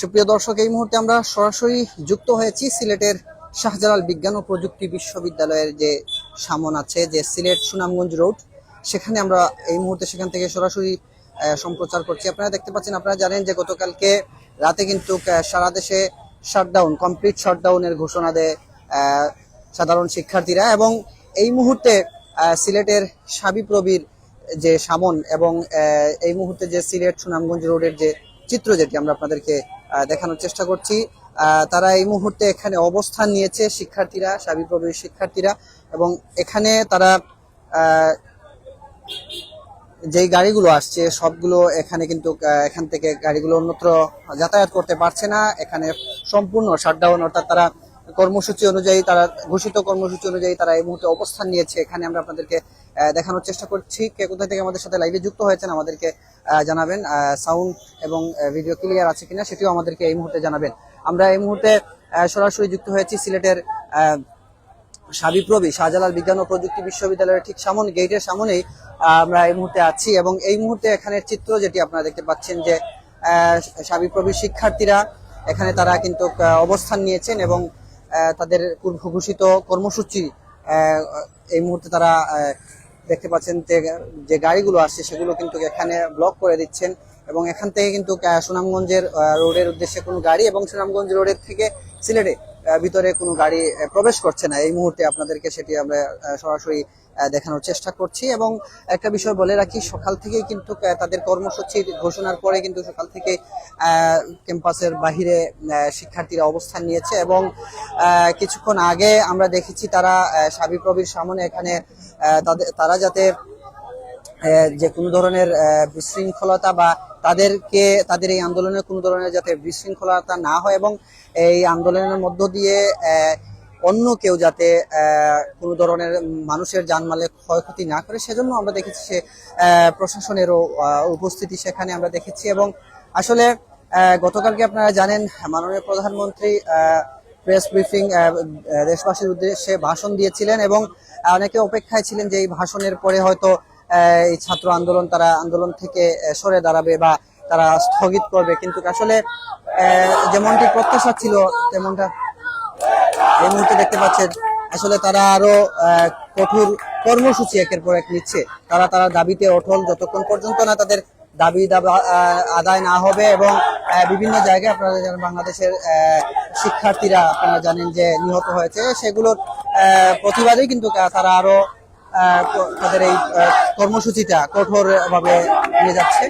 সুপ্রিয় দর্শক, এই মুহূর্তে আমরা সরাসরি যুক্ত হয়েছি সিলেটের শাহজালাল বিজ্ঞান ও প্রযুক্তি বিশ্ববিদ্যালয়ের যে সামন আছে, যে সিলেট সুনামগঞ্জ রোড। সেখানে আমরা এই মুহূর্তে সেখান থেকে সরাসরি সম্প্রচার করছি। আপনারা দেখতে পাচ্ছেন, আপনারা জানেন যে গতকালকে রাতে কিন্তু সারা দেশে শাটডাউন কমপ্লিট শাটডাউনের ঘোষণা দেয় সাধারণ শিক্ষার্থীরা। এবং এই মুহূর্তে সিলেটের সাবিপ্রবির যে সামন এবং এই মুহূর্তে যে সিলেট সুনামগঞ্জ রোডের যে চিত্র যেটি আমরা আপনাদেরকে দেখানোর চেষ্টা করছি। তারা এই মুহূর্তে এখানে অবস্থান নিয়েছে শিক্ষার্থীরা, সাবিপ্রবীর শিক্ষার্থীরা এবং এখানে তারা যেই গাড়িগুলো আসছে, সবগুলো এখানে কিন্তু এখান থেকে গাড়িগুলো অন্যত্র যাতায়াত করতে পারছে না। এখানে সম্পূর্ণ শাটডাউন অর্থাৎ তারা কর্মসূচি অনুযায়ী তারা ঘোষিত কর্মসূচি অনুযায়ী তারা এই মুহূর্তে অবস্থান নিয়েছে। এখানে আমরা আপনাদেরকে দেখানোর চেষ্টা করছি কে কোথা থেকে আমাদের সাথে লাইভে যুক্ত হয়েছেন আমাদেরকে জানাবেন। সাউন্ড এবং ভিডিও ক্লিয়ার আছে কিনা সেটিও আমাদেরকে এই মুহূর্তে জানাবেন। আমরা এই মুহূর্তে সরাসরি যুক্ত হয়েছি সিলেটের সাবিপ্রবি শাহজালাল বিজ্ঞান ও প্রযুক্তি বিশ্ববিদ্যালয়ের ঠিক সামনে গেটের সামনেই আমরা এই মুহূর্তে আছি এবং এই মুহূর্তে এখানের চিত্র যেটি আপনারা দেখতে পাচ্ছেন যে আহ, সাবিপ্রবির শিক্ষার্থীরা এখানে তারা কিন্তু অবস্থান নিয়েছেন এবং তাদের ঘোষিত কর্মসূচি এই মুহূর্তে তারা দেখতে পাচ্ছেন যে গাড়িগুলো আসছে সেগুলো কিন্তু এখানে ব্লক করে দিচ্ছেন এবং এখান থেকে কিন্তু সুনামগঞ্জের রোডের উদ্দেশ্যে কোনো গাড়ি এবং সুনামগঞ্জ রোডের থেকে সিলেটে ভিতরে কোনো গাড়ি প্রবেশ করছে না। এই মুহূর্তে আপনাদেরকে সেটি আমরা সরাসরি দেখানোর চেষ্টা করছি এবং একটা বিষয় বলে রাখি, সকাল থেকেই কিন্তু তাদের কর্মসূচি ঘোষণার পরে কিন্তু সকাল থেকে ক্যাম্পাসের বাহিরে শিক্ষার্থীরা অবস্থান নিয়েছে এবং কিছুক্ষণ আগে আমরা দেখেছি তারা সাবিপ্রবির সামনে এখানে তাদের, তারা যাতে যে কোনো ধরনের বিশৃঙ্খলতা বা তাদেরকে, তাদের এই আন্দোলনের কোনো ধরনের যাতে বিশৃঙ্খলতা না হয় এবং এই আন্দোলনের মধ্য দিয়ে অন্য কেউ যাতে কোনো ধরনের মানুষের জানমালে ক্ষয়ক্ষতি না করে, সেজন্য আমরা দেখেছি সে প্রশাসনেরও উপস্থিতি সেখানে আমরা দেখেছি এবং আসলে গতকালকে আপনারা জানেন, মাননীয় প্রধানমন্ত্রী প্রেস ব্রিফিং দেশবাসীর উদ্দেশ্যে ভাষণ দিয়েছিলেন এবং অনেকে অপেক্ষায় ছিলেন যে এই ভাষণের পরে হয়তো এই ছাত্র আন্দোলন তারা আন্দোলন থেকে সরে দাঁড়াবে বা তারা স্থগিত করবে। কিন্তু আসলে যেমনটি প্রত্যাশা ছিল, তেমনটা এই মুহূর্তে দেখতে পাচ্ছেন, আসলে তারা আরও কঠোর কর্মসূচি একের পর এক নিচ্ছে। তারা তারা দাবিতে অটল যতক্ষণ পর্যন্ত না তাদের দাবি দাবা আদায় না হবে এবং বিভিন্ন জায়গায় আপনারা জানেন বাংলাদেশের শিক্ষার্থীরা আপনারা জানেন যে নিহত হয়েছে, সেগুলোর প্রতিবাদেই কিন্তু তারা আরও তাদের এই কর্মসূচিটা কঠোর ভাবে নিয়ে যাচ্ছে।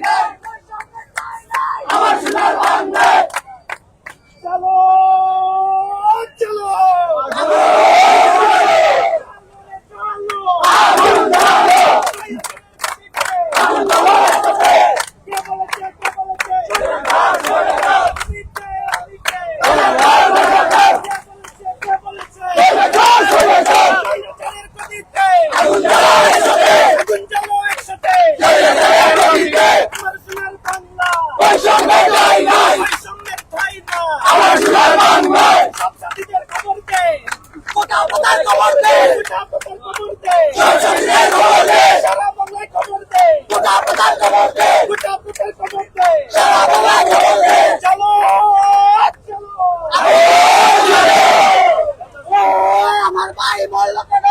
আমার ভাই বলল কেন?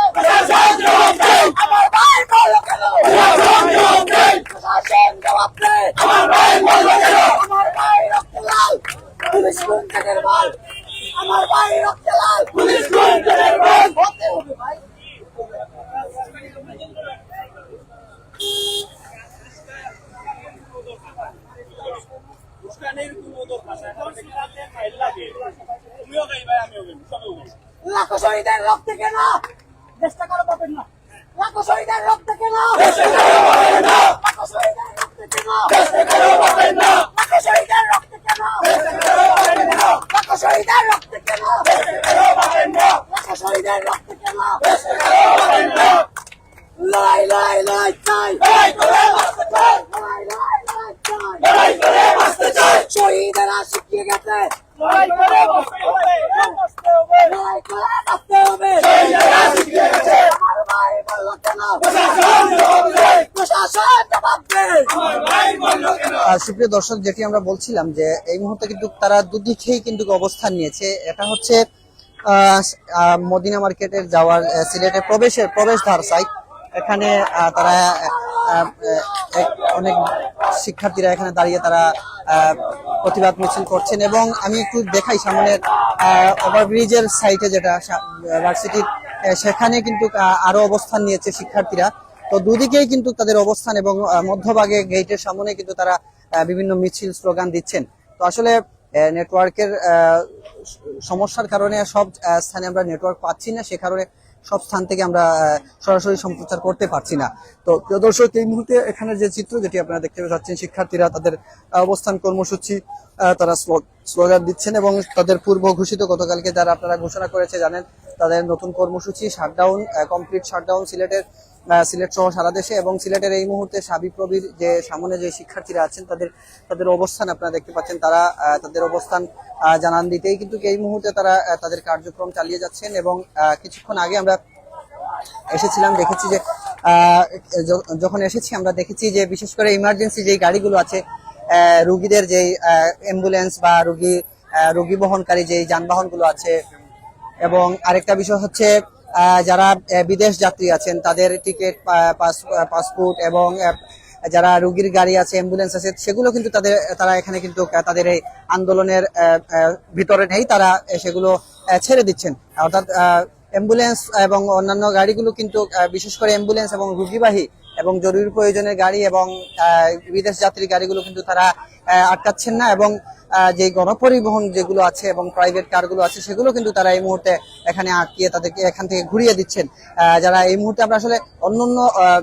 আমার ভাই বলল কেন? প্রশাসন জবাব দে। আমার ভাই বলল কেন? আমার ভাই রক্ত লাল পুলিশ বল আমার ভাই রক্ত লাল। পুলিশ হতে হবে ভাই। লাখো শহীদের রক্ত কেন। চেষ্টা করো পাবেন না। লাখো শহীদের রক্ত কেন লাখো শহীদের রক্ত কেন লাখো শহীদের রক্ত কেন লাখো শহীদের রক্ত কেন লাখো শহীদের রক্ত কেন লড়াই লড়াই লড়াই চাই লড়াই লড়াই লড়াই চাই শহীদেরা শিখিয়ে সুপ্রিয় দর্শক যেটি আমরা বলছিলাম যে এই মুহূর্তে কিন্তু তারা দুদিকেই কিন্তু অবস্থান নিয়েছে। এটা হচ্ছে মদিনা মার্কেটের যাওয়ার সিলেটের প্রবেশের প্রবেশদ্বার সাইট এখানে তারা অনেক শিক্ষার্থীরা এখানে দাঁড়িয়ে তারা আহ, প্রতিবাদ মিছিল করছেন এবং আমি একটু দেখাই সামনের ওভারব্রিজের সাইটে যেটা ভার্সিটির সেখানে কিন্তু আরও অবস্থান নিয়েছে শিক্ষার্থীরা। তো দুদিকেই কিন্তু তাদের অবস্থান এবং মধ্যভাগে গেটের সামনে কিন্তু তারা বিভিন্ন মিছিল স্লোগান দিচ্ছেন। তো আসলে নেটওয়ার্কের সমস্যার কারণে সব স্থানে আমরা নেটওয়ার্ক পাচ্ছি না, সে কারণে সব স্থান থেকে আমরা সরাসরি সম্প্রচার করতে পারছি না। তো প্রিয় দর্শক, এই মুহূর্তে এখানে যে চিত্র যেটি আপনারা দেখতে পাচ্ছেন, শিক্ষার্থীরা তাদের অবস্থান কর্মসূচি তারা স্লো- স্লোগান দিচ্ছেন এবং তাদের পূর্ব ঘোষিত গতকালকে যারা আপনারা ঘোষণা করেছে জানেন, তাদের নতুন কর্মসূচি, শাটডাউন কমপ্লিট শাটডাউন সিলেটের সিলেট সহ সারা দেশে এবং সিলেটের এই মুহূর্তে সাবিপ্রবির যে সামনে যে শিক্ষার্থীরা আছেন, তাদের তাদের অবস্থান আপনারা দেখতে পাচ্ছেন। তারা তাদের অবস্থান জানান দিতেই কিন্তু এই মুহূর্তে তারা তাদের কার্যক্রম চালিয়ে যাচ্ছেন এবং কিছুক্ষণ আগে আমরা এসেছিলাম, দেখেছি যে যখন এসেছি আমরা দেখেছি যে বিশেষ করে ইমার্জেন্সি যে গাড়িগুলো আছে রুগীদের যে অ্যাম্বুলেন্স বা রুগী রুগী বহনকারী যে যানবাহনগুলো আছে এবং আরেকটা বিষয় হচ্ছে যারা বিদেশ যাত্রী আছেন, তাদের টিকিট পাসপোর্ট এবং যারা রুগীর গাড়ি আছে, অ্যাম্বুলেন্স আছে, সেগুলো কিন্তু তাদের, তারা এখানে কিন্তু তাদের এই আন্দোলনের ভিতরে নেই। তারা সেগুলো ছেড়ে দিচ্ছেন। অর্থাৎ অ্যাম্বুলেন্স এবং অন্যান্য গাড়িগুলো কিন্তু বিশেষ করে অ্যাম্বুলেন্স এবং রুগীবাহী এবং জরুরি প্রয়োজনের গাড়ি এবং বিদেশ যাত্রী গাড়িগুলো কিন্তু তারা আটকাচ্ছেন না এবং যে গণপরিবহন যেগুলো আছে এবং প্রাইভেট কারগুলো আছে সেগুলো কিন্তু তারা এই মুহূর্তে এখানে আটকিয়ে তাদেরকে এখান থেকে ঘুরিয়ে দিচ্ছেন। যারা এই মুহূর্তে আমরা আসলে অন্যান্য আহ,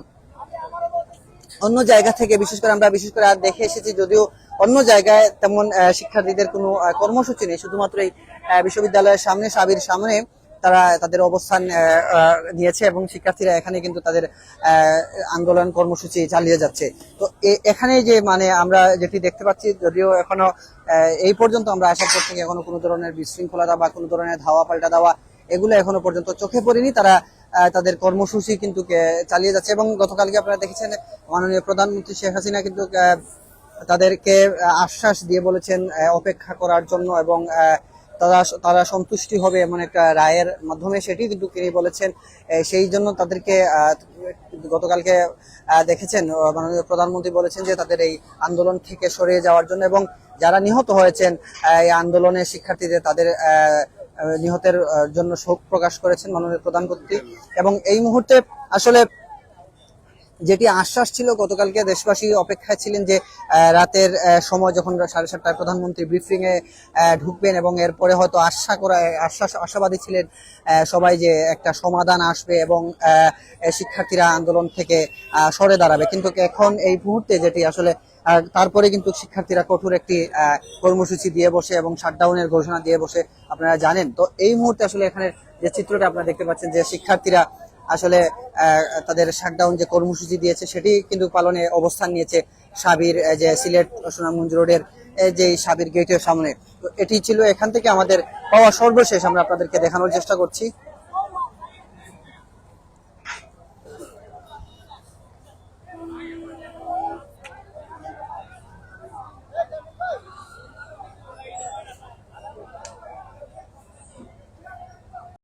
অন্য জায়গা থেকে বিশেষ করে আমরা বিশেষ করে আর দেখে এসেছি যদিও অন্য জায়গায় তেমন শিক্ষার্থীদের কোনো কর্মসূচি নেই। শুধুমাত্র এই বিশ্ববিদ্যালয়ের সামনে সাবির সামনে তারা তাদের অবস্থান নিয়েছে এবং শিক্ষার্থীরা এখানে কিন্তু তাদের আন্দোলন কর্মসূচি চালিয়ে যাচ্ছে। তো এখানে যে মানে আমরা যেটি দেখতে পাচ্ছি, যদিও এখনও এই পর্যন্ত আমরা আসার পর থেকে এখনও কোনো ধরনের বিশৃঙ্খলতা বা কোনো ধরনের ধাওয়া পাল্টা দেওয়া, এগুলো এখনও পর্যন্ত চোখে পড়েনি। তারা তাদের কর্মসূচি কিন্তু চালিয়ে যাচ্ছে এবং গতকালকে আপনারা দেখেছেন, মাননীয় প্রধানমন্ত্রী শেখ হাসিনা কিন্তু তাদেরকে আশ্বাস দিয়ে বলেছেন অপেক্ষা করার জন্য এবং তারা তারা সন্তুষ্টি হবে এমন একটা রায়ের মাধ্যমে সেটি কিন্তু তিনি বলেছেন। সেই জন্য তাদেরকে গতকালকে দেখেছেন মাননীয় প্রধানমন্ত্রী বলেছেন যে তাদের এই আন্দোলন থেকে সরে যাওয়ার জন্য এবং যারা নিহত হয়েছেন এই আন্দোলনে শিক্ষার্থীদের তাদের নিহতের জন্য শোক প্রকাশ করেছেন মাননীয় প্রধানমন্ত্রী। এবং এই মুহূর্তে আসলে যেটি আশ্বাস ছিল, গতকালকে দেশবাসী অপেক্ষায় ছিলেন যে রাতের সময় যখন সাড়ে সাতটায় প্রধানমন্ত্রী ব্রিফিং এ ঢুকবেন এবং এরপরে হয়তো আশা করা, আশ্বাস, আশাবাদী ছিলেন সবাই যে একটা সমাধান আসবে এবং শিক্ষার্থীরা আন্দোলন থেকে সরে দাঁড়াবে। কিন্তু এখন এই মুহূর্তে যেটি আসলে তারপরে কিন্তু শিক্ষার্থীরা কঠোর একটি কর্মসূচি দিয়ে বসে এবং শাটডাউনের ঘোষণা দিয়ে বসে, আপনারা জানেন। তো এই মুহূর্তে আসলে এখানে যে চিত্রটা আপনারা দেখতে পাচ্ছেন যে, শিক্ষার্থীরা আসলে তাদের শাকডাউন যে কর্মসূচি দিয়েছে, সেটি কিন্তু পালনে অবস্থান নিয়েছে সাবির যে সিলেট সুনামগঞ্জ রোডের যে সাবির গেটের সামনে। তো এটি ছিল এখান থেকে আমাদের পাওয়া সর্বশেষ। আমরা আপনাদেরকে দেখানোর চেষ্টা করছি।